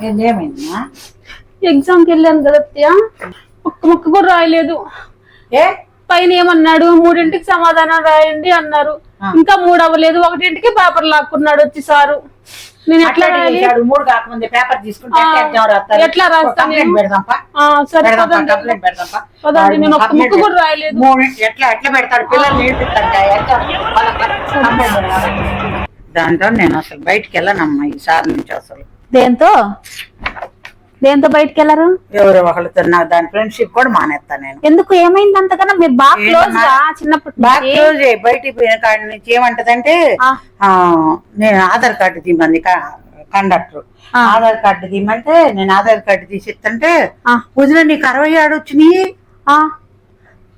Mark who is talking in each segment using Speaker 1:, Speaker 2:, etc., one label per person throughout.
Speaker 1: ఏందేమైందా
Speaker 2: ఎగ్జామ్కి వెళ్ళాను కదా ఒక్క ముక్క కూడా రాయలేదు.
Speaker 1: ఏ?
Speaker 2: పైన ఏమన్నాడు? మూడింటికి సమాధానం రాయండి అన్నారు. ఇంకా మూడు అవ్వలేదు. ఒకటింటికి పేపర్ లాక్కున్నాడు వచ్చి సారు. నేను ఎట్లా రాయాలి.
Speaker 1: మూడు కాకముందే పేపర్ తీసుకుంటే ఎగ్జామ్
Speaker 2: ఎట్లా రాస్తాను నేను? సరే పదండి. ఒక్క ముక్క కూడా రాయలేదు.
Speaker 1: మూడు ఎట్లా ఎట్లా పెడతాడు పిల్లలు నేర్పిస్తాడు దాంతో నేను అసలు బయటికి వెళ్ళనమ్మా ఈసారి నుంచి అసలు.
Speaker 2: దేంతో? దేంతో బయటికి వెళ్ళరు
Speaker 1: ఎవరు ఒకళ్ళతో నాకు దాని ఫ్రెండ్షిప్ కూడా మానేస్తాను నేను.
Speaker 2: ఎందుకు? ఏమైంది అంతకన్నా మీరు బాగా క్లోజ్ చిన్నప్పటి
Speaker 1: బాగా క్లోజ్ బయటికి పోయిన కాడి నుంచి ఏమంటదంటే నేను ఆధార్ కార్డు తీమంది కండక్టర్. ఆధార్ కార్డు తీయమంటే నేను ఆధార్ కార్డు తీసి ఇస్తుంటే
Speaker 2: ఆ.
Speaker 1: వదిన నీకు అరవై ఆడు వచ్చినాయి?
Speaker 2: ఆ,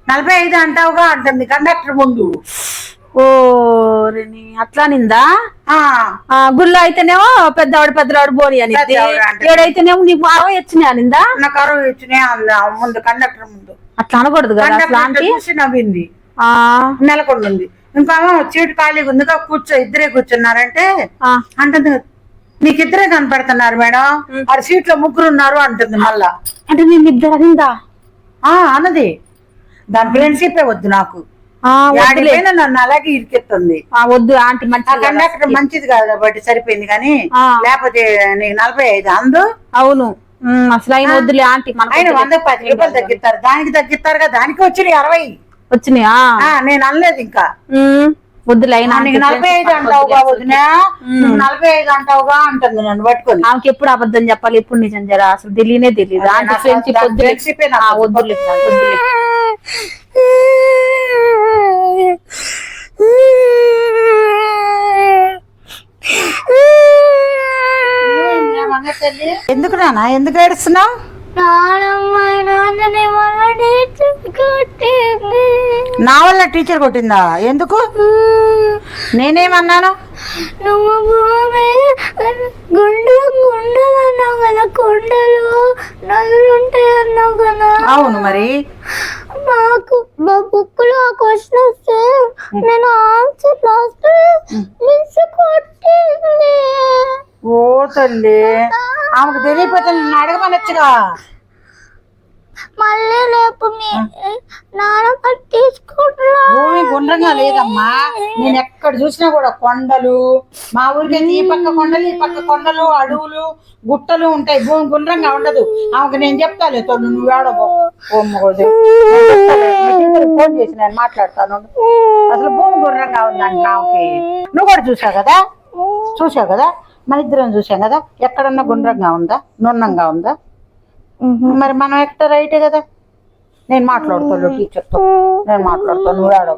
Speaker 1: నలభై ఐదు అంటావుగా? అంటుంది కండక్టర్ ముందు.
Speaker 2: ఓ రిని, అట్లా నిందా
Speaker 1: ఆ.
Speaker 2: ఆ, గుళ్ళో అయితేనేమో పెద్దవాడు పెద్దవాడు బోని అని. ఏడైతేనేమో నీకు అరవై వచ్చినాయి అనిందా?
Speaker 1: నాకు అరవై వచ్చినాయి ఆ ముందు కండక్టర్ ముందు.
Speaker 2: అట్లా అనకూడదు కదా అట్లా
Speaker 1: కండక్టర్
Speaker 2: అంటే?
Speaker 1: చూసి నవ్వింది.
Speaker 2: ఆ,
Speaker 1: నెలకొండుంది. ఇంకా సీటు ఖాళీగా ఉందిగా కూర్చో ఇద్దరే కూర్చున్నారంటే
Speaker 2: ఆ,
Speaker 1: అంటుంది నీకు ఇద్దరే కనపడుతున్నారు మేడం. ఆడ సీట్లో ముగ్గురు ఉన్నారు అంటుంది మళ్ళా.
Speaker 2: అంటే నేను ఇద్దరు అనిందా?
Speaker 1: ఆ అన్నది. దాని ఫ్రెండ్షిప్ వద్దు నాకు.
Speaker 2: ఆ,
Speaker 1: నన్ను అలాగే ఇరికెత్తుంది.
Speaker 2: వద్దు ఆంటీ
Speaker 1: కండక్టర్ మంచిది కాదు కాబట్టి సరిపోయింది కానీ. లేకపోతే నీకు నలభై ఐదు అందు?
Speaker 2: అవును. అసలు ఆయన వద్దులే ఆంటీ.
Speaker 1: ఆయన. వంద పది రూపాయలు తగ్గిస్తారు. దానికి తగ్గిస్తారు దానికి వచ్చినాయి అరవై.
Speaker 2: వచ్చినాయా?
Speaker 1: నేను అనలేదు ఇంకా.
Speaker 2: వద్దులే
Speaker 1: నీకు నలభై ఐదు అంటావుగా వదినా. నలభై ఐదు అంటావుగా అంటుంది నన్ను పట్టుకొని.
Speaker 2: ఆమెకి ఎప్పుడు అబద్ధం చెప్పాలి ఎప్పుడు నిజం జరా? అసలు తెలియనే తెలియదు. ఆంటీ ఫ్రెండ్షిప్ వద్దులే. వద్దులే.
Speaker 1: ఎందుకు నానా? ఎందుకు ఏడుస్తున్నావు? నా వల్ల టీచర్ కొట్టిందా? ఎందుకు? నేనేమన్నాను?
Speaker 3: నువ్వు భూమి గుండు గుండలు అన్నావు కదా కొండలు నదులు ఉంటాయి అన్నావు కదా.
Speaker 1: అవును మరి.
Speaker 3: మాకు మా బుక్లో క్వశ్చన్ వస్తే నేను ఆన్సర్ రాస్తే మిస్ కొట్టింది.
Speaker 1: ఓ తల్లి. ఆమెకు తెలియకపోతే నన్ను అడగమనొచ్చుగా.
Speaker 3: మళ్ళీ రేపు మీ నాన్న తీసుకుంటున్నా
Speaker 1: భూమి గుండ్రంగా లేదమ్మా. నేను ఎక్కడ చూసినా కూడా కొండలు మా ఊరికి ఈ పక్క కొండలు ఈ పక్క కొండలు అడవులు గుట్టలు ఉంటాయి. భూమి గుండ్రంగా ఉండదు. ఆమెకు నేను చెప్తాలే తోడు నువ్వు ఏడబో ఫోన్ చేసి నేను మాట్లాడతాను. అసలు భూమి గుండ్రంగా ఉందంట ఆమెకి. నువ్వు కూడా చూసావు కదా? చూసావు కదా? మన ఇద్దరం చూసాం కదా? ఎక్కడన్నా గుండ్రంగా ఉందా? నున్నంగా ఉందా? మరి మనం ఎక్కడ రైటే కదా? నేను మాట్లాడతాను టీచర్తో. నేను మాట్లాడతాను నువ్వు ఏడవ